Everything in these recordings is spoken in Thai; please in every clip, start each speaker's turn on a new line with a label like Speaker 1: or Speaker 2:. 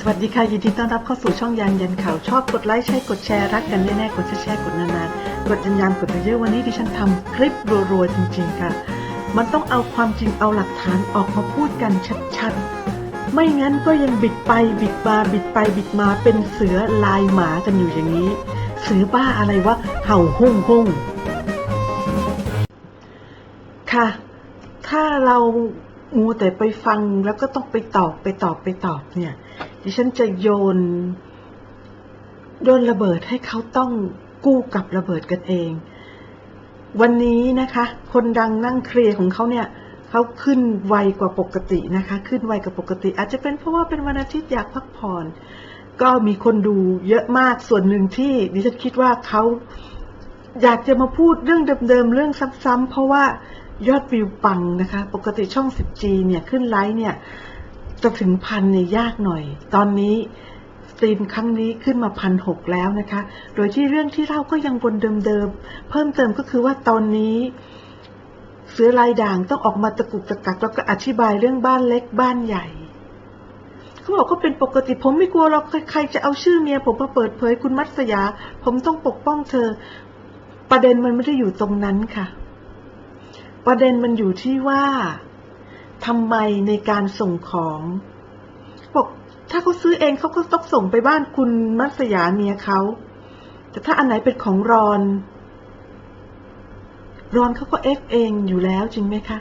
Speaker 1: สวัสดีค่ะ ยินดีต้อนรับเข้าสู่ช่องยันยันข่าว ชอบกดไลค์ใช่กดแชร์รักกันแน่ๆกดแชร์กดนานๆกดยันยันกดเยอะๆวันนี้ดิฉันทำคลิปรัวๆจริง ๆ ค่ะ มันต้องเอาความจริงเอาหลักฐานออกมาพูดกันชัดๆ ไม่งั้นก็ยังบิดไปบิดมาบิดไปบิดมาเป็นเสือลายหมากันอยู่อย่างนี้ เสือบ้าอะไรวะเห่าหุ่งหุ่งค่ะ ถ้าเรามัวแต่ไปฟังแล้วก็ต้องไปตอบไปตอบไปตอบเนี่ย ดิฉันจะโยนโยนระเบิดให้เขาต้องกู้กับระเบิดกันเอง วันนี้นะคะ คนดังนั่งเคลียร์ของเขาเนี่ยเขาขึ้นไวกว่าปกตินะคะ ขึ้นไวกว่าปกติ อาจจะเป็นเพราะว่าเป็นวันอาทิตย์อยากพักผ่อน ก็มีคนดูเยอะมากส่วนหนึ่งที่ดิฉันคิดว่าเขาอยากจะมาพูดเรื่องเดิมๆเรื่องซ้ำๆเพราะว่ายอดวิวปังนะคะ ปกติช่อง 10G เนี่ยขึ้นไลฟ์เนี่ย จะถึงพันเนี่ยยากหน่อย ตอนนี้ตีมครั้งนี้ขึ้นมาพันหกแล้วนะคะ โดยที่เรื่องที่เล่าก็ยังวนเดิมๆ เพิ่มเติมก็คือว่าตอนนี้ เสือลายด่างต้องออกมาตะกุกตะกักแล้วก็อธิบายเรื่องบ้านเล็กบ้านใหญ่ เขาบอกก็เป็นปกติผมไม่กลัวหรอกใครจะเอาชื่อเมียผมมาเปิดเผยคุณมัตสยา ผมต้องปกป้องเธอ ประเด็นมันไม่ได้อยู่ตรงนั้นค่ะ ประเด็นมันอยู่ที่ว่า ทำไมในการส่งของบอกถ้าเขาซื้อเองเขาก็ต้องส่งไปบ้านคุณมัสยาเมียเขา แต่ถ้าอันไหนเป็นของรอน รอนเขาก็เอฟเองอยู่แล้วจริงไหมคะ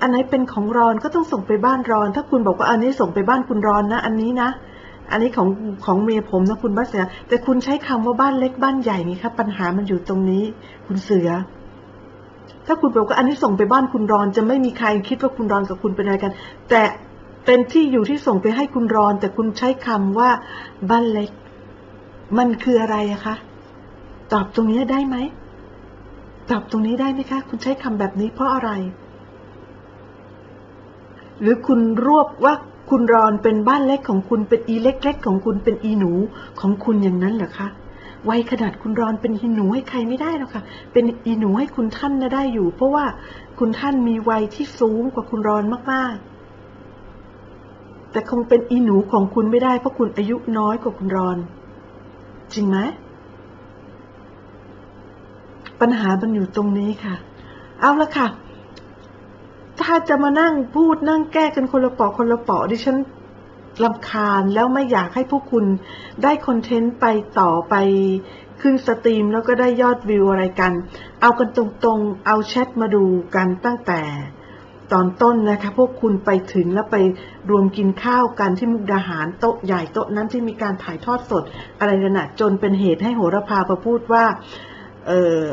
Speaker 1: อันไหนเป็นของรอนก็ต้องส่งไปบ้านรอน ถ้าคุณบอกว่าอันนี้ส่งไปบ้านคุณรอนนะ อันนี้นะ อันนี้ของของเมียผมนะคุณมัสยาแต่คุณใช้คำว่าบ้านเล็กบ้านใหญ่นี่ครับปัญหามันอยู่ตรงนี้ คุณเสือ ถ้าคุณบอกว่าอันนี้ส่งไปบ้านคุณรอนจะไม่มีใครคิดว่าคุณรอนกับคุณเป็นอะไรกัน แต่เป็นที่อยู่ที่ส่งไปให้คุณรอน แต่คุณใช้คำว่าบ้านเล็ก มันคืออะไรอะคะ ตอบตรงนี้ได้ไหม ตอบตรงนี้ได้ไหมคะ คุณใช้คำแบบนี้เพราะอะไร หรือคุณรวบว่าคุณรอนเป็นบ้านเล็กของคุณเป็นอีเล็กๆของคุณเป็นอีหนูของคุณอย่างนั้นเหรอคะ วัยขนาดคุณรอนเป็นอีหนูให้ใครไม่ได้หรอกค่ะ เป็นอีหนูให้คุณท่านนะได้อยู่ เพราะว่าคุณท่านมีวัยที่สูงกว่าคุณรอนมากๆ แต่คงเป็นอีหนูของคุณไม่ได้เพราะคุณอายุน้อยกว่าคุณรอน จริงไหมปัญหามันอยู่ตรงนี้ค่ะ เอาละค่ะ ถ้าจะมานั่งพูดนั่งแก้กันคนละปาะคนละปาะดิฉัน ลำคาญแล้วไม่อยากให้พวกคุณได้คอนเทนต์ไปต่อไปขึ้นสตรีมแล้วก็ได้ยอดวิวอะไรกัน เอากันตรงๆ เอาแชทมาดูกันตั้งแต่ ตอนต้นนะคะ พวกคุณไปถึงแล้วไปรวมกินข้าวกันที่มุกดาหารโต๊ะใหญ่โต๊ะนั้นที่มีการถ่ายทอดสด อะไรกันนะจนเป็นเหตุให้โหระพาประพูดว่า เออ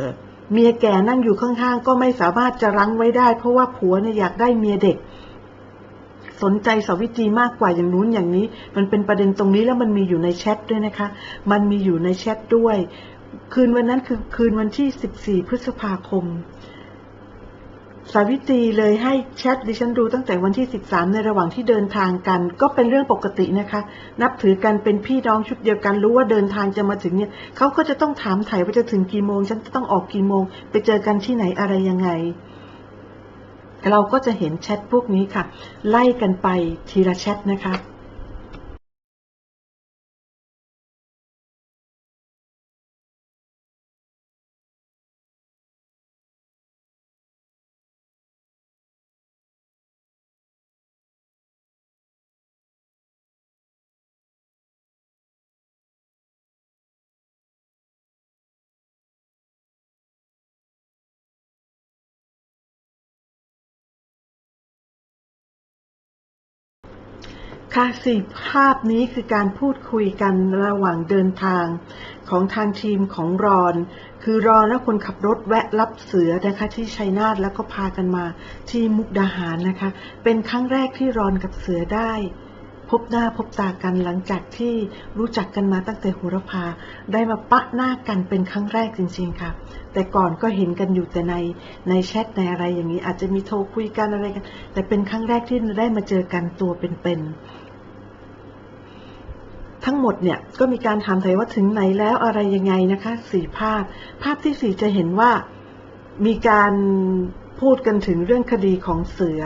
Speaker 1: เมียแก่นั่งอยู่ข้างๆ ก็ไม่สามารถจะรั้งไว้ได้ เพราะว่าผัวเนี่ยอยากได้เมียเด็ก สนใจสวิตรีมากกว่าอย่างนู้นอย่างนี้ มันเป็นประเด็นตรงนี้แล้วมันมีอยู่ในแชทด้วยนะคะ มันมีอยู่ในแชทด้วย คืนวันนั้นคือคืนวันที่ 14 พฤษภาคม สาวิตรีเลยให้แชทดิฉันดูตั้งแต่วันที่ 13 ในระหว่างที่เดินทางกัน ก็เป็นเรื่องปกตินะคะ นับถือกันเป็นพี่น้องชุดเดียวกันรู้ว่าเดินทางจะมาถึงเนี่ยเขาก็จะต้องถามไถ่ว่าจะถึงกี่โมง ฉันจะต้องออกกี่โมง ไปเจอกันที่ไหนอะไรยังไง เราก็จะเห็นแชทพวกนี้ค่ะ ไล่กันไปทีละแชทนะคะ ค่ะสี่ภาพนี้คือการพูดคุยกันระหว่างเดินทางของทางทีมของรอน คือรอนและคนขับรถแวะรับเสือนะคะที่ชัยนาทแล้วก็พากันมาที่มุกดาหารนะคะ เป็นครั้งแรกที่รอนกับเสือได้ พบหน้าพบตากันหลังจากที่รู้จักกันมาตั้งแต่โหรพาได้มาปะหน้ากันเป็นครั้งแรกจริงๆค่ะ แต่ก่อนก็เห็นกันอยู่แต่ในในแชทในอะไรอย่างนี้อาจจะมีโทรคุยกันอะไรกันแต่เป็นครั้งแรกที่ได้มาเจอกันตัวเป็นๆ ทั้งหมดเนี่ยก็มีการถามไทยว่าถึงไหนแล้วอะไรยังไงนะคะสี่ภาพ ภาพที่สี่จะเห็นว่ามีการพูดกันถึงเรื่องคดีของเสือ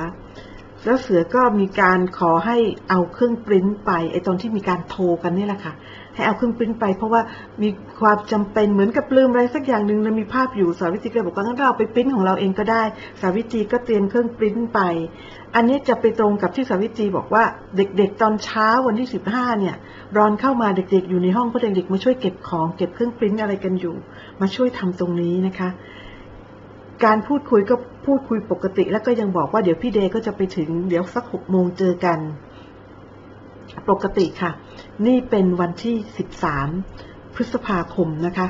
Speaker 1: แล้วเสือก็มีการขอให้เอาเครื่องปริ้นไปไอตอนที่มีการโทรกันนี่แหละค่ะ ให้เอาเครื่องปริ้นไป เพราะว่ามีความจำเป็นเหมือนกับลืมอะไรสักอย่างหนึ่งแล้วมีภาพอยู่สาวิตรีก็บอกว่างั้นเราไปปริ้นของเราเองก็ได้ สาวิตรีก็เตรียมเครื่องปริ้นไป อันนี้จะไปตรงกับที่สาวิตรีบอกว่าเด็กๆ ตอนเช้าวันที่สิบห้าเนี่ยรอนเข้ามาเด็กๆ อยู่ในห้องเพราะเด็กๆมาช่วยเก็บของเก็บเครื่องปริ้นอะไรกันอยู่ มาช่วยทำตรงนี้นะคะ การพูดคุยก็พูดคุยปกติ แล้วก็ยังบอกว่าเดี๋ยวพี่เดย์ก็จะไปถึงเดี๋ยวสักหกโมงเจอกัน ปกติค่ะ นี่เป็นวันที่สิบสามพฤษภาคมนะคะ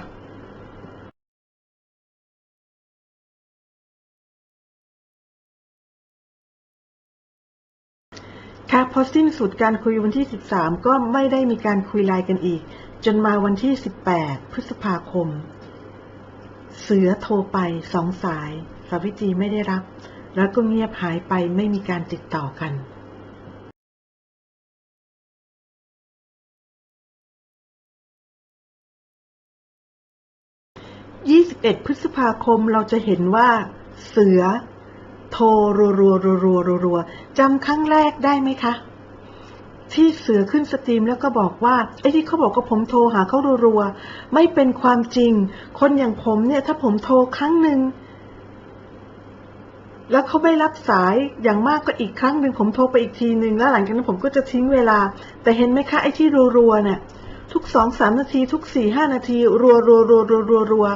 Speaker 1: ค่ะพอสิ้นสุดการคุยวันที่ 13 ก็ไม่ได้มีการคุยไลน์กันอีก จนมาวันที่ 18 พฤษภาคม เสือโทรไปสองสาย สาวิตรีไม่ได้รับ แล้วก็เงียบหายไปไม่มีการติดต่อกัน21พฤษภาคมเราจะเห็นว่าเสือ โทรรัวรัวรัวรัวรัวจำครั้งแรกได้ไหมคะ ที่เสือขึ้นสตรีมแล้วก็บอกว่าไอ้ที่เขาบอกว่าผมโทรหาเขารัวๆไม่เป็นความจริง คนอย่างผมเนี่ย ถ้าผมโทรครั้งหนึ่งแล้วเขาไม่รับสายอย่างมากก็อีกครั้งหนึ่งผมโทรไปอีกทีหนึ่งแล้วหลังจากนั้นผมก็จะทิ้งเวลา แต่เห็นไหมคะไอ้ที่รัวๆเนี่ยทุกสองสามนาทีทุกสี่ห้านาที รัวรัวรัวรัวรัวรัว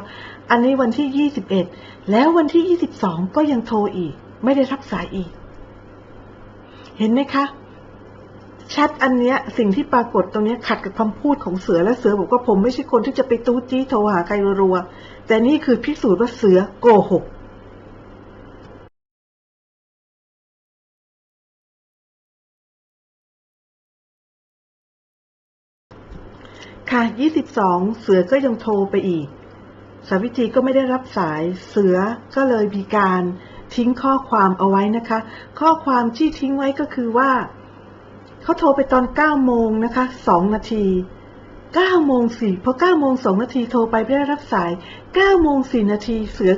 Speaker 1: อันนี้วันที่ยี่สิบเอ็ดแล้ววันที่ยี่สิบสองก็ยังโทรอีก ไม่ได้รับสายอีก เห็นไหมคะ แชทอันเนี้ยสิ่งที่ปรากฏตรงเนี้ยขัดกับคำพูดของเสือและเสือบอกว่าผมไม่ใช่คนที่จะไปตู้จี้โทรหาใครรัวๆแต่นี่คือพิสูจน์ว่าเสือโกหกค่ะ 22 เสือก็ยังโทรไปอีก สาวิตรีก็ไม่ได้รับสาย เสือก็เลยมีการทิ้งข้อความเอาไว้นะคะ ข้อความที่ทิ้งไว้ก็คือว่า เขาโทรไปตอน9โมงนะคะ2นาที9โมง4พอ9โมง2นาทีโทรไปไม่ได้รับสาย9โมง4นาทีเสือ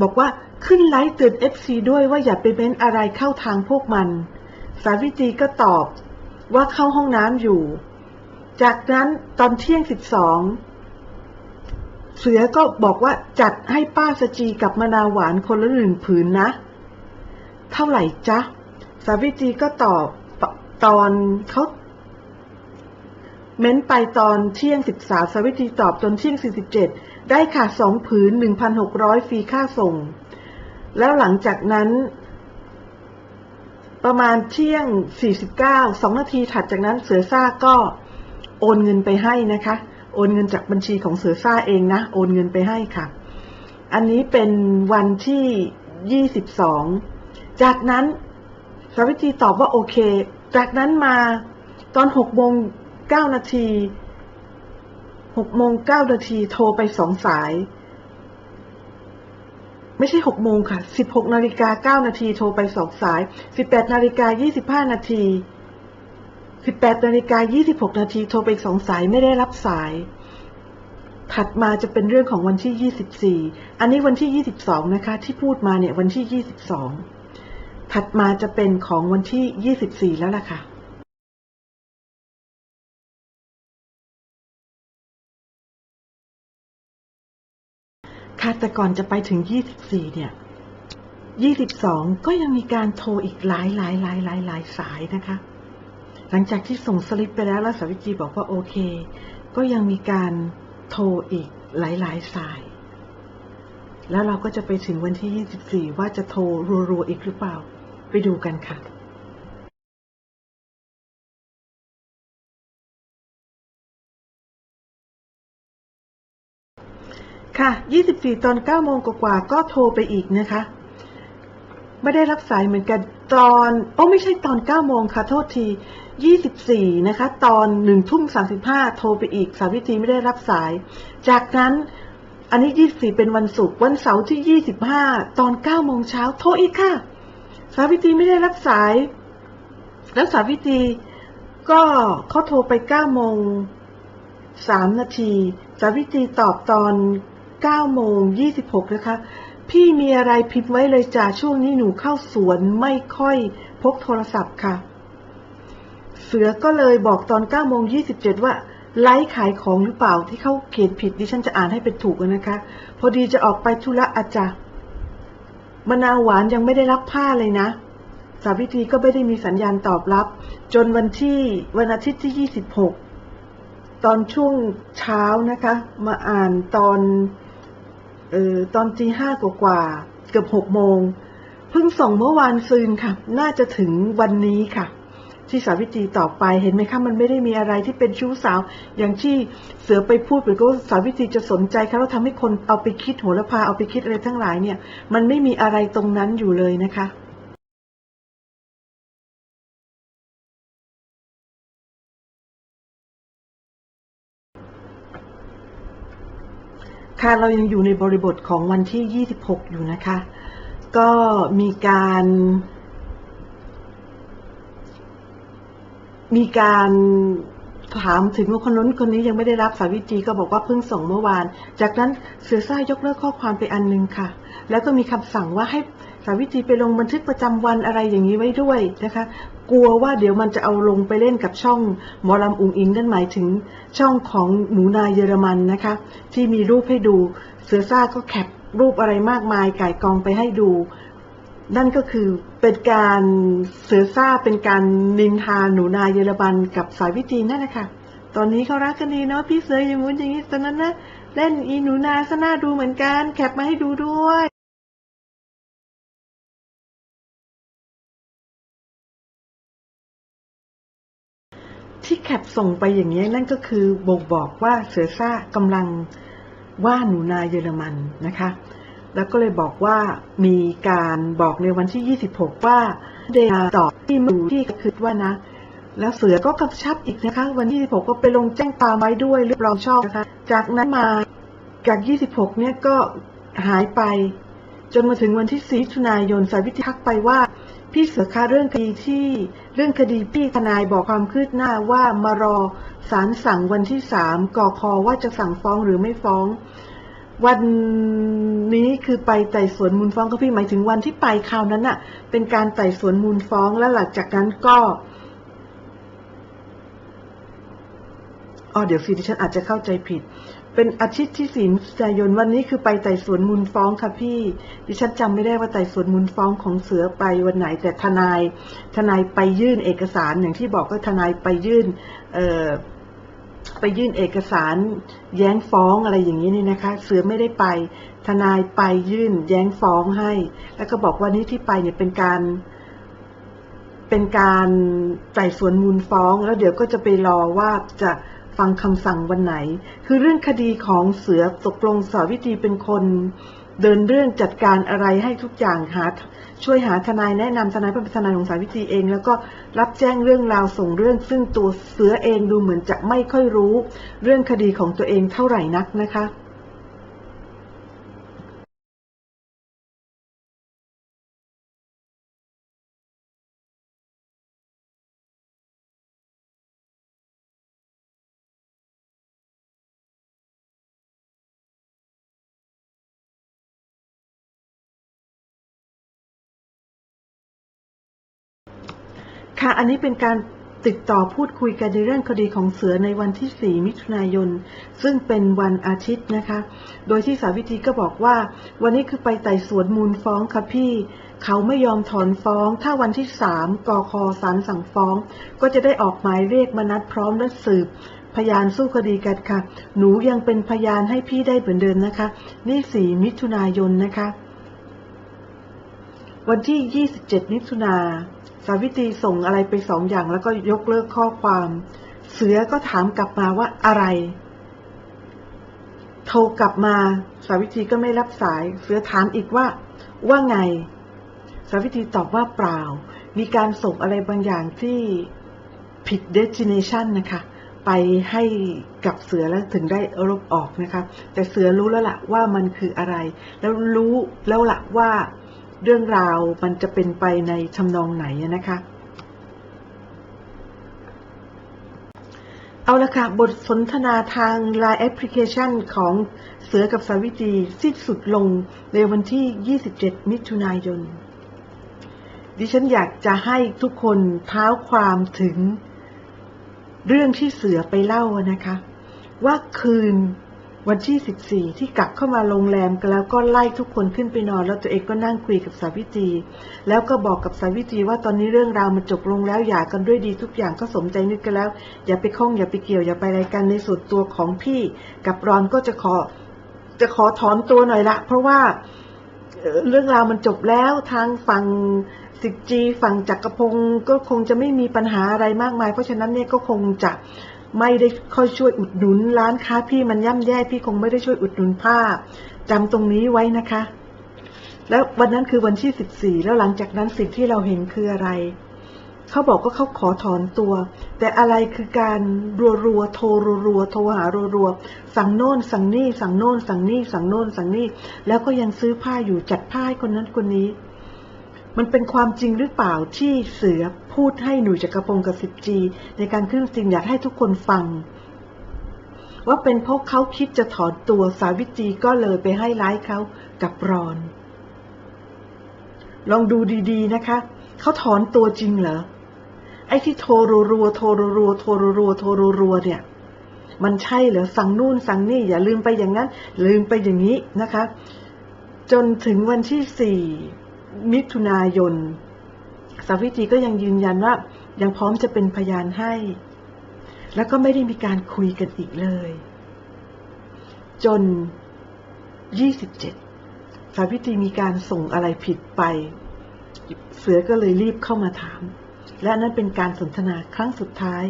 Speaker 1: บอกว่าขึ้นไลฟ์เตือน FC ด้วยว่าอย่าไปเม้นอะไรเข้าทางพวกมัน สาวิตรีก็ตอบว่าเข้าห้องน้ำอยู่ จากนั้นตอนเที่ยงสิบสองเสือก็บอกว่าจัดให้ป้าสจีกับมะนาวหวานคนละหนึ่งผืนนะ เท่าไหร่จ๊ะ สาวิตรีก็ตอบ ตอนเขาเม้นไปตอนเที่ยงสิบสาสวิตรีตอบจนเที่ยงสี่สิบเจ็ดได้ค่ะสองผืนหนึ่งพันหกร้อยฟรีค่าส่ง แล้วหลังจากนั้น ประมาณเที่ยง 49 2 นาทีถัดจากนั้นเสือซ่าก็โอนเงินไปให้นะคะ โอนเงินจากบัญชีของเสือซ่าเองนะ โอนเงินไปให้ค่ะ อันนี้เป็นวันที่ 22 จากนั้นสวิตรีตอบว่าโอเค จากนั้นมาตอน6โมง9นาที6โมง9นาทีโทรไปสองสาย ไม่ใช่หกโมงค่ะสิบหกนาฬิกาเก้านาทีโทรไปสองสายสิบแปดนาฬิกายี่สิบห้านาทีสิบแปดนาฬิกายี่สิบหกนาทีโทรไปอีกสองสายไม่ได้รับสาย ถัดมาจะเป็นเรื่องของวันที่ยี่สิบสี่อันนี้วันที่ยี่สิบสองนะคะ ที่พูดมาเนี่ยวันที่ยี่สิบสอง ถัดมาจะเป็นของวันที่ยี่สิบสี่แล้วล่ะค่ะค่ะแต่ก่อนจะไปถึง 24 เนี่ย 22 ก็ยังมีการโทรอีกหลายหลายหลายหลายหลายสายนะคะ หลังจากที่ส่งสลิปไปแล้วแล้วสาวิตรีบอกว่าโอเค ก็ยังมีการโทรอีกหลายหลายสาย แล้วเราก็จะไปถึงวันที่ 24 ว่าจะโทรรัวๆอีกหรือเปล่า ไปดูกันค่ะค่ะ 24 ตอน 9 โมงกว่าก็โทรไปอีกนะคะ ไม่ได้รับสายเหมือนกันตอน โอ้ไม่ใช่ตอน 9 โมงค่ะ โทษที 24 นะคะ ตอน 1 ทุ่ม 35 โทรไปอีก สาวิตรีไม่ได้รับสาย จากนั้น อันนี้ 24 เป็นวันศุกร์ วันเสาร์ที่ 25 ตอน 9 โมงเช้า โทรอีกค่ะ สาวิตรีไม่ได้รับสาย แล้วสาวิตรีก็เขาโทรไป9โมง3นาทีสาวิตรีตอบตอน9โมง26นะคะ พี่มีอะไรพิมพ์ไว้เลยจ้าช่วงนี้หนูเข้าสวนไม่ค่อยพกโทรศัพท์ค่ะ เสือก็เลยบอกตอน9โมง27ว่าไลฟ์ขายของหรือเปล่าที่เขาเขียนผิดดิฉันจะอ่านให้เป็นถูกนะคะ พอดีจะออกไปธุระอาจารย์ มะนาวหวานยังไม่ได้รับผ้าเลยนะ สาวิตรีก็ไม่ได้มีสัญญาณตอบรับ จนวันที่วันอาทิตย์ที่ 26 ตอนช่วงเช้านะคะ มาอ่านตอนเอ่อตอนตีห้ากว่าๆเกือบหกโมง เพิ่งส่งเมื่อวานซืนค่ะ น่าจะถึงวันนี้ค่ะ ที่สาวิตรีตอบไปเห็นไหมคะมันไม่ได้มีอะไรที่เป็นชู้สาว อย่างที่เสือไปพูดหรือก็สาวิตรีจะสนใจเขาแล้วทำให้คนเอาไปคิดโหระพาเอาไปคิดอะไรทั้งหลายเนี่ย มันไม่มีอะไรตรงนั้นอยู่เลยนะคะค่ะเรายังอยู่ในบริบทของวันที่ 26 อยู่นะคะ ก็มีการ มีการถามถึงว่าคนนั้นคนนี้ยังไม่ได้รับสาวิตรีก็บอกว่าเพิ่งส่งเมื่อวาน จากนั้นเสือซ่ายกเลิกข้อความไปอันหนึงค่ะ แล้วก็มีคำสั่งว่าให้สาวิตรีไปลงบันทึกประจำวันอะไรอย่างนี้ไว้ด้วยนะคะ กลัวว่าเดี๋ยวมันจะเอาลงไปเล่นกับช่องหมอลำอุงอิงนั่นหมายถึงช่องของหนูนาเยอรมันนะคะ ที่มีรูปให้ดูเสือซ่าก็แคปรูปอะไรมากมายไก่ายกองไปให้ดู นั่นก็คือเป็นการเสือซ่าเป็นการนินทาหนูนาเยอรมันกับสายวิจีนั่นแหละค่ะ ตอนนี้เขารักกันดีเนาะพี่เสืออย่างงู้นอย่างนี้ตอนนั้นนะเล่นอีหนูนาซะน่าดูเหมือนกัน แคปมาให้ดูด้วยที่แคปส่งไปอย่างนี้นั่นก็คือบ่งบอกว่าเสือซ่ากำลังว่าหนูนาเยอรมันนะคะ แล้วก็เลยบอกว่ามีการบอกในวันที่ 26 ว่าเดนาตอบที่มือที่คิดว่านะ แล้วเสือก็กำชับอีกนะคะ วันที่ 26 ก็ไปลงแจ้งความไว้ด้วยเรียบร้อยชอบนะคะ จากนั้นมาจาก 26 เนี่ยก็หายไป จนมาถึงวันที่ 4 มิถุนายนสายวิทยทักไปว่า พี่เสือคะเรื่องคดีที่เรื่องคดีพี่ทนายบอกความคืบหน้าว่ามารอศาลสั่งวันที่สามกคว่าจะสั่งฟ้องหรือไม่ฟ้อง วันนี้คือไปไต่สวนมูลฟ้องก็พี่หมายถึงวันที่ไปคราวนั้นน่ะ เป็นการไต่สวนมูลฟ้องแล้วหลังจากนั้นก็อ๋อเดี๋ยวสิดิฉันอาจจะเข้าใจผิด เป็นอาทิตย์ที่สี่มิถุนายนวันนี้คือไปไต่สวนมูลฟ้องค่ะพี่ ดิฉันจำไม่ได้ว่าไต่สวนมูลฟ้องของเสือไปวันไหน แต่ทนาย ทนายไปยื่นเอกสารอย่างที่บอกก็ทนายไปยื่น เอ่อ ไปยื่นเอกสารแย้งฟ้องอะไรอย่างนี้นี่นะคะ เสือไม่ได้ไป ทนายไปยื่นแย้งฟ้องให้ แล้วก็บอกว่านี่ที่ไปเนี่ยเป็นการ เป็นการไต่สวนมูลฟ้อง แล้วเดี๋ยวก็จะไปรอว่าจะฟังคำสั่งวันไหน คือเรื่องคดีของเสือตกลงสาวิตรีเป็นคน เดินเรื่องจัดการอะไรให้ทุกอย่างหาช่วยหาทนายแนะนำทนายเป็นทนายของสายวิตรีเอง แล้วก็รับแจ้งเรื่องราวส่งเรื่อง ซึ่งตัวเสือเองดูเหมือนจะไม่ค่อยรู้ เรื่องคดีของตัวเองเท่าไหร่นักนะคะ ค่ะ อันนี้เป็นการติดต่อพูดคุยกันในเรื่องคดีของเสือในวันที่ 4 มิถุนายน ซึ่งเป็นวันอาทิตย์นะคะ โดยที่สาวิตรีก็บอกว่า วันนี้คือไปไต่สวนมูลฟ้องค่ะพี่ เขาไม่ยอมถอนฟ้อง ถ้าวันที่ 3กอคอศาลสั่งฟ้อง ก็จะได้ออกหมายเรียกมานัดพร้อมและสืบ พยานสู้คดีกันค่ะ หนูยังเป็นพยานให้พี่ได้เหมือนเดิมนะคะ นี่ 4 มิถุนายนนะคะ วันที่ 27 มิถุนา สาวิตรีส่งอะไรไปสองอย่างแล้วก็ยกเลิกข้อความ เสือก็ถามกลับมาว่าอะไร โทรกลับมา สาวิตรีก็ไม่รับสาย เสือถามอีกว่า ว่าไง สาวิตรีตอบว่าเปล่า มีการส่งอะไรบางอย่างที่ผิด destination นะคะ ไปให้กับเสือแล้วถึงได้ลบออกนะคะ แต่เสือรู้แล้วล่ะว่ามันคืออะไร แล้วรู้แล้วล่ะว่า เรื่องราวมันจะเป็นไปในทำนองไหนนะคะ เอาละค่ะ บทสนทนาทาง Line Application ของเสือกับสาวิตรีสิ้นสุดลงในวันที่ 27 มิถุนายน ดิฉันอยากจะให้ทุกคนเท้าความถึงเรื่องที่เสือไปเล่านะคะ ว่าคืน วันที่ 14 ที่กลับเข้ามาโรงแรมกันแล้วก็ไล่ทุกคนขึ้นไปนอน แล้วตัวเองก็นั่งคุยกับสาวิตรีแล้วก็บอกกับสาวิตรีว่าตอนนี้เรื่องราวมันจบลงแล้วหย่ากันด้วยดีทุกอย่างก็สมใจนึกกันแล้ว อย่าไปข้องอย่าไปเกี่ยวอย่าไปอะไรกันในส่วนตัวของพี่ กับรอนก็จะขอจะขอถอนตัวหน่อยละเพราะว่าเรื่องราวมันจบแล้วทางฝั่งสิกจีฝั่งจักรพงศ์ก็คงจะไม่มีปัญหาอะไรมากมาย เพราะฉะนั้นเนี่ยก็คงจะ ไม่ได้ค่อยช่วยอุดหนุน ร้านค้าพี่มันย่ำแย่พี่คงไม่ได้ช่วยอุดหนุนผ้าจำตรงนี้ไว้นะคะ แล้ววันนั้นคือวันที่สิบสี่แล้วหลังจากนั้นสิ่งที่เราเห็นคืออะไร เขาบอกว่าเขาขอถอนตัว แต่อะไรคือการรัวรัวๆโทรรัวๆโทรหารัวรัวๆสั่งโน่น สั่งนี่ สั่งโน่น สั่งนี่ สั่งโน่น สั่งนี่ แล้วก็ยังซื้อผ้าอยู่จัดผ้าให้คนนั้นคนนี้ มันเป็นความจริงหรือเปล่าที่เสือพูดให้หนูจักรพงศ์กับสิบจี ในการขึ้นจริงอยากให้ทุกคนฟัง ว่าเป็นเพราะเขาคิดจะถอนตัวสาวิตรีก็เลยไปให้ร้ายเขากับรอน ลองดูดีๆนะคะ เขาถอนตัวจริงเหรอไอ้ที่โทรรัวโทรรัวโทรรัวโทรรัวเนี่ยมันใช่เหรอสั่งนู่นสั่งนี่อย่าลืมไปอย่างนั้น ลืมไปอย่างนี้นะคะ จนถึงวันที่สี่ มิถุนายน สาวิตรีก็ยังยืนยันว่ายังพร้อมจะเป็นพยานให้ แล้วก็ไม่ได้มีการคุยกันอีกเลย จนยี่สิบเจ็ดสาวิตรีมีการส่งอะไรผิดไป เสือก็เลยรีบเข้ามาถาม และนั่นเป็นการสนทนาครั้งสุดท้าย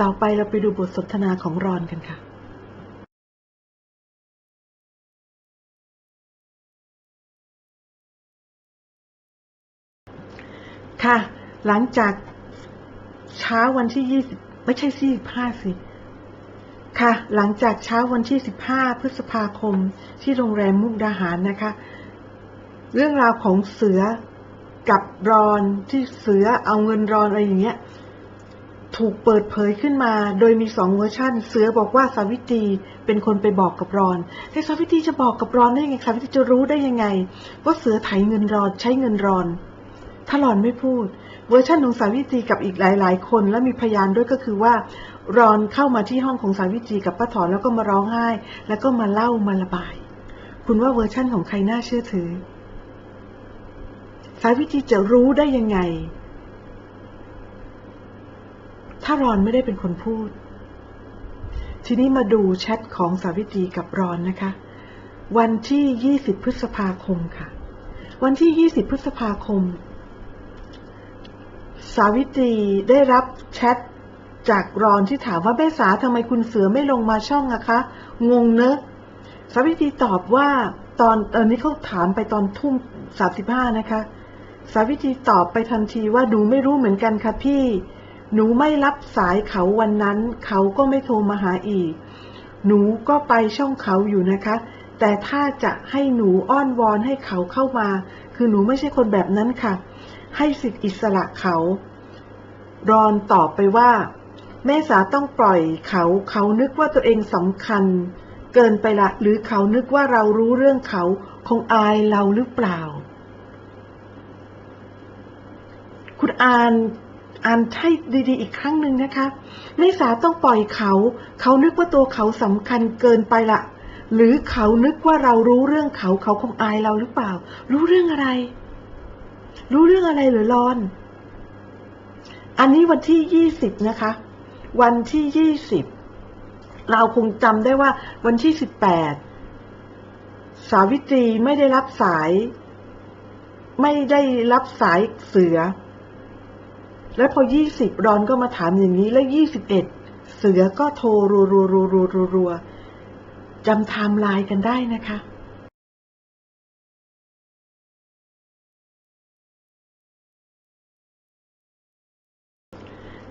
Speaker 1: ต่อไปเราไปดูบทสนทนาของรอนกันค่ะ ค่ะ หลังจากเช้าวันที่ยี่สิบไม่ใช่สี่ห้าสิค่ะ หลังจากเช้าวันที่สิบห้าพฤษภาคมที่โรงแรมมุกดาหารนะคะ เรื่องราวของเสือกับรอนที่เสือเอาเงินรอนอะไรอย่างเงี้ยถูกเปิดเผยขึ้นมา โดยมีสองเวอร์ชันเสือบอกว่าสาวิตรีเป็นคนไปบอกกับรอนแต่สาวิตรีจะบอกกับรอนได้ยังไงสาวิตรีจะรู้ได้ยังไง ว่าเสือไถเงินรอนใช้เงินรอน ถ้ารอนไม่พูด เวอร์ชันของสาวิตรีกับอีกหลาย ๆ คนและมีพยานด้วยก็คือว่ารอนเข้ามาที่ห้องของสาวิตรีกับป้าถอนแล้วก็มาร้องไห้ แล้วก็มาเล่ามาระบาย คุณว่าเวอร์ชั่นของใครน่าเชื่อถือ สาวิตรีจะรู้ได้ยังไง ถ้ารอนไม่ได้เป็นคนพูด ทีนี้มาดูแชทของสาวิตรีกับรอนนะคะ วันที่ 20 พฤษภาคมค่ะ วันที่ 20 พฤษภาคม สาวิตรีได้รับแชทจากรอนที่ถามว่าแม่สาทำไมคุณเสือไม่ลงมาช่องอะคะ งงเนอะสาวิตรีตอบว่าตอนตอนนี้เขาถามไปตอนทุ่มสามสิบห้านะคะ สาวิตรีตอบไปทันทีว่าหนูไม่รู้เหมือนกันค่ะพี่ หนูไม่รับสายเขาวันนั้น เขาก็ไม่โทรมาหาอีก หนูก็ไปช่องเขาอยู่นะคะ แต่ถ้าจะให้หนูอ้อนวอนให้เขาเข้ามา คือหนูไม่ใช่คนแบบนั้นค่ะ ให้สิทธิอิสระเขา รอนตอบไปว่า แม่สาต้องปล่อยเขาเขานึกว่าตัวเองสำคัญ เกินไปละ หรือเขานึกว่าเรารู้เรื่องเขาคงอายเราหรือเปล่า คุณอ่านอ่านให้ดีๆ อีกครั้งหนึ่งนะคะ แม่สาต้องปล่อยเขา เขานึกว่าตัวเขาสำคัญเกินไปละหรือเขานึกว่าเรารู้เรื่องเขาเขาคงอายเราหรือเปล่า รู้เรื่องอะไร รู้เรื่องอะไรหรือรอน อันนี้วันที่ยี่สิบนะคะ วันที่ยี่สิบเราคงจำได้ว่าวันที่สิบแปดสาวิตรีไม่ได้รับสาย ไม่ได้รับสายเสือ แล้วพอยี่สิบรอนก็มาถามอย่างนี้แล้วยี่สิบเอ็ดเสือก็โทรรัวรัวรัวรัวรัวรัวจำไทม์ไลน์กันได้นะคะ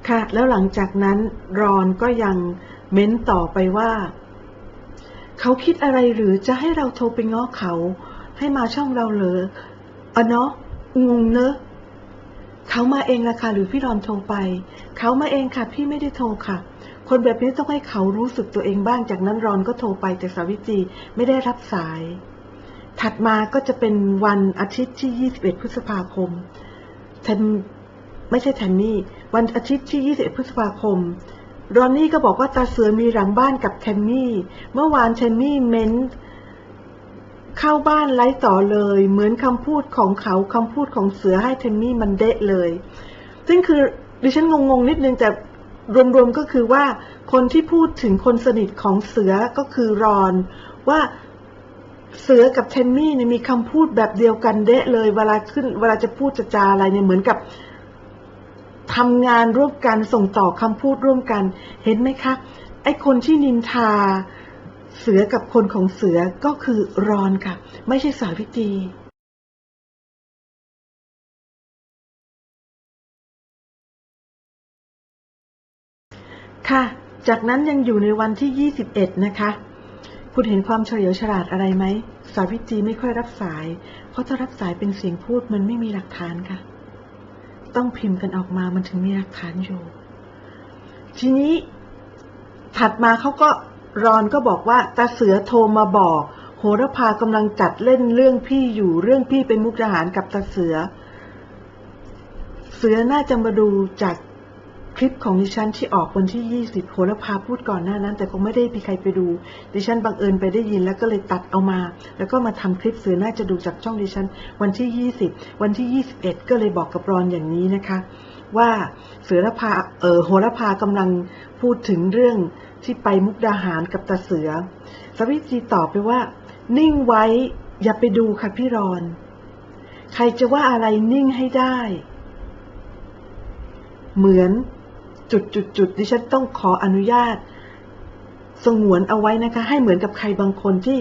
Speaker 1: ค่ะ แล้วหลังจากนั้นรอนก็ยังเม้นต่อไปว่า เขาคิดอะไรหรือจะให้เราโทรไปง้อเขา ให้มาช่องเราเหรออะเนาะงงเนอะเขามาเองละค่ะหรือพี่รอนโทรไป เขามาเองค่ะ พี่ไม่ได้โทรค่ะ คนแบบนี้ต้องให้เขารู้สึกตัวเองบ้างจากนั้นรอนก็โทรไปแต่สาวิตรีไม่ได้รับสาย ถัดมาก็จะเป็นวันอาทิตย์ที่ 21 พฤษภาคมทน ไม่ใช่แทนนี่ วันอาทิตย์ที่ 21 พฤษภาคม รอนนี่ก็บอกว่าตาเสือมีหลังบ้านกับแทนนี่ เมื่อวานแทนนี่เม้นเข้าบ้านไล่ต่อเลย เหมือนคำพูดของเขาคำพูดของเสือให้เทนนี่มันเดะเลย ซึ่งคือดิฉันงงๆนิดนึงแต่รวมๆก็คือว่าคนที่พูดถึงคนสนิทของเสือก็คือรอน ว่าเสือกับเทนนี่เนี่ยมีคำพูดแบบเดียวกันเดะเลย เวลาขึ้นเวลาจะพูดจะจาอะไรเนี่ยเหมือนกับ ทำงานร่วมกันส่งต่อคำพูดร่วมกัน เห็นไหมคะ ไอ้คนที่นินทา เสือกับคนของเสือก็คือรอนค่ะ ไม่ใช่สาวิตรีค่ะ จากนั้นยังอยู่ในวันที่ 21 นะคะ คุณเห็นความเฉลียวฉลาดอะไรไหม สาวิตรีไม่ค่อยรับสาย เพราะถ้ารับสายเป็นเสียงพูดมันไม่มีหลักฐานค่ะ ต้องพิมพ์กันออกมามันถึงมีหลักฐานอยู่ ทีนี้ถัดมาเขาก็รอนก็บอกว่าตาเสือโทรมาบอก โหระพากำลังจัดเล่นเรื่องพี่อยู่เรื่องพี่เป็นมุกทหารกับตาเสือ เสือน่าจะมาดูจาก คลิปของดิฉันที่ออกวันที่ 20โหระพาพูดก่อนหน้านั้น แต่คงไม่ได้มีใครไปดู ดิฉันบังเอิญไปได้ยินแล้วก็เลยตัดเอามา แล้วก็มาทำคลิปเสือน่าจะดูจากช่องดิฉัน วันที่ 20 วันที่ 21 ก็เลยบอกกับรอนอย่างนี้นะคะ ว่าเสือระพาเออโหระพากำลังพูดถึงเรื่องที่ไปมุกดาหารกับตาเสือ สวิตรีตอบไปว่า นิ่งไว้อย่าไปดูค่ะพี่รอน ใครจะว่าอะไรนิ่งให้ได้ เหมือน จุดจุดจุดดิฉันต้องขออนุญาต สงวนเอาไว้นะคะ ให้เหมือนกับใครบางคนที่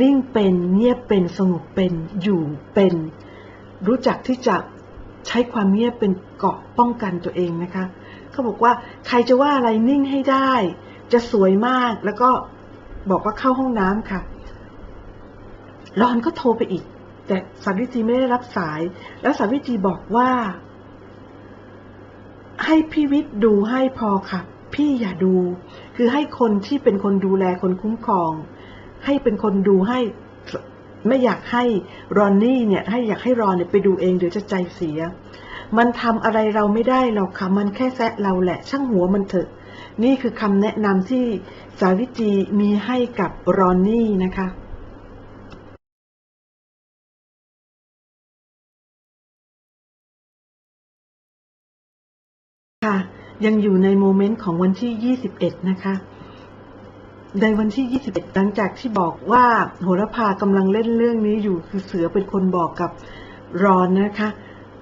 Speaker 1: นิ่งเป็นเงียบเป็นสงบเป็นอยู่เป็น รู้จักที่จะใช้ความเงียบเป็นเกาะป้องกันตัวเองนะคะเขาบอกว่าใครจะว่าอะไรนิ่งให้ได้ จะสวยมากแล้วก็บอกว่าเข้าห้องน้ำค่ะรอนก็โทรไปอีก แต่สาวิตรีไม่ได้รับสาย แล้วสาวิตรีบอกว่า ให้พี่วิทย์ดูให้พอค่ะ พี่อย่าดู คือให้คนที่เป็นคนดูแลคนคุ้มครอง ให้เป็นคนดูให้ไม่อยากให้รอนนี่เนี่ย ให้อยากให้รอนเนี่ยไปดูเองเดี๋ยวจะใจเสีย มันทำอะไรเราไม่ได้หรอกค่ะ มันแค่แซะเราแหละ ช่างหัวมันเถอะ นี่คือคำแนะนำที่สาวิตรีมีให้กับรอนนี่นะคะ ค่ะยังอยู่ในโมเมนต์ของวันที่ 21 นะคะ ในวันที่ 21 หลังจากที่บอกว่าโหระพากำลังเล่นเรื่องนี้อยู่คือเสือเป็นคนบอกกับรอนนะคะ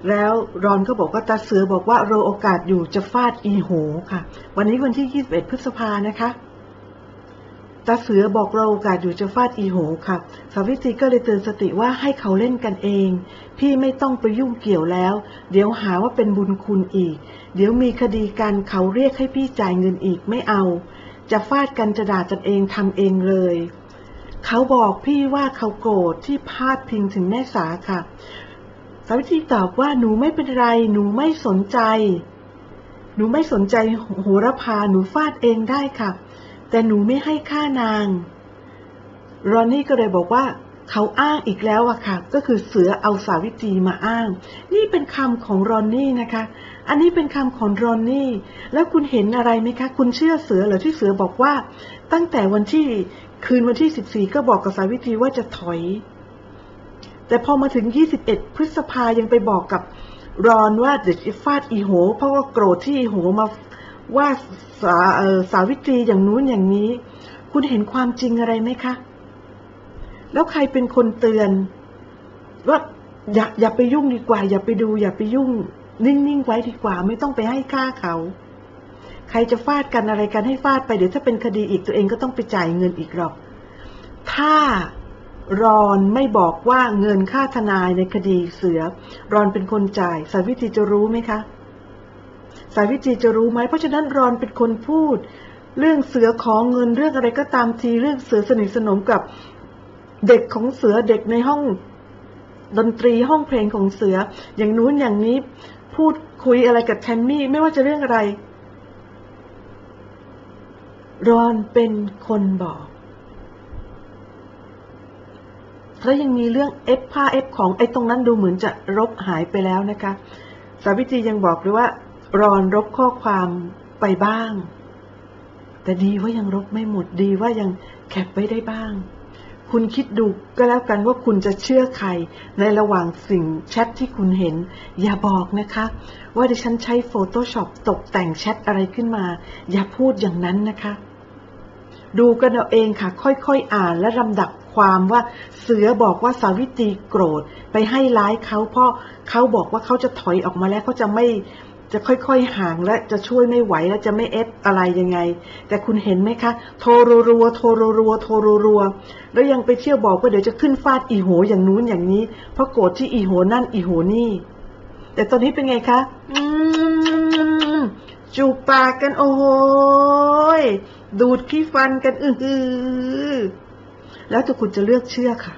Speaker 1: แล้วรอนก็บอกว่าตาเสือบอกว่ารอโอกาสอยู่จะฟาดอีโหค่ะ วันนี้วันที่ 21 พฤษภานะคะ ตาเสือบอกเราโอกาสอยู่จะฟาดอีโหค่ะ สาวิตรีก็เลยเตือนสติว่าให้เขาเล่นกันเอง พี่ไม่ต้องไปยุ่งเกี่ยวแล้ว เดี๋ยวหาว่าเป็นบุญคุณอีก เดี๋ยวมีคดีกันเขาเรียกให้พี่จ่ายเงินอีกไม่เอา จะฟาดกันจะด่ากันเองทำเองเลย เขาบอกพี่ว่าเขาโกรธที่พาดพิงถึงแม่สาค่ะ สาวิตรีตอบว่าหนูไม่เป็นไร หนูไม่สนใจ หนูไม่สนใจโหระพาหนูฟาดเองได้ค่ะ แต่หนูไม่ให้ค่านาง รอนนี่ก็เลยบอกว่า เขาอ้างอีกแล้วอะค่ะ ก็คือเสือเอาสาวิตรีมาอ้าง นี่เป็นคำของรอนนี่นะคะ อันนี้เป็นคำของรอนนี่ แล้วคุณเห็นอะไรไหมคะ คุณเชื่อเสือเหรือที่เสือบอกว่า ตั้งแต่วันที่คืนวันที่ 14 ก็บอกกับสาวิตรีว่าจะถอย แต่พอมาถึง 21 พฤษภายังไปบอกกับรอนว่าเดี๋ยวฟาดอีโห เพราะว่าโกรธที่อีโหมา ว่าสาสาวิตรีอย่างนู้นอย่างนี้ คุณเห็นความจริงอะไรไหมคะ แล้วใครเป็นคนเตือน ว่าอย่าอย่าไปยุ่งดีกว่า อย่าไปดู อย่าไปยุ่ง นิ่งๆไว้ดีกว่า ไม่ต้องไปให้ค่าเขา ใครจะฟาดกันอะไรกันให้ฟาดไปเดี๋ยวถ้าเป็นคดีอีกตัวเองก็ต้องไปจ่ายเงินอีกหรอก ถ้ารอนไม่บอกว่าเงินค่าทนายในคดีเสือ รอนเป็นคนจ่ายสาวิตรีจะรู้ไหมคะ สาวิตรีจะรู้ไหม เพราะฉะนั้นรอนเป็นคนพูด เรื่องเสือของเงินเรื่องอะไรก็ตามทีเรื่องเสือสนิทสนมกับเด็กของเสือเด็กในห้องดนตรีห้องเพลงของเสือ อย่างนู้นอย่างนี้พูดคุยอะไรกับแทมมี่ไม่ว่าจะเรื่องอะไร รอนเป็นคนบอกแล้วยังมีเรื่องเอฟผ้าเอฟของไอ้ตรงนั้นดูเหมือนจะรบหายไปแล้วนะคะ สาวิตรียังบอกเลยว่า รอนลบข้อความไปบ้าง แต่ดีว่ายังลบไม่หมดดีว่ายังแคปไว้ได้บ้าง คุณคิดดูก็แล้วกันว่าคุณจะเชื่อใคร ในระหว่างสิ่งแชทที่คุณเห็น อย่าบอกนะคะ ว่าดิฉันใช้ Photoshop ตกแต่งแชทอะไรขึ้นมา อย่าพูดอย่างนั้นนะคะ ดูกันเอาเองค่ะ ค่อยๆอ่านและลำดับความว่าเสือบอกว่าสาวิตรีโกรธไปให้ร้ายเขาเพราะเขาบอกว่าเขาจะถอยออกมาแล้วเขาจะไม่ จะค่อยๆห่างและจะช่วยไม่ไหวและจะไม่เอฟอะไรยังไง แต่คุณเห็นไหมคะ โทรรัวโทรรัวโทรรัวแล้วยังไปเที่ยวบอกว่าเดี๋ยวจะขึ้นฟาดอีโหอย่างนู้นอย่างนี้ เพราะโกรธที่อีโหนั่นอีโหนี่ แต่ตอนนี้เป็นไงคะจูบปากกันโอ้โหยดูดขี้ฟันกันอือหือแล้วแต่คุณจะเลือกเชื่อค่ะ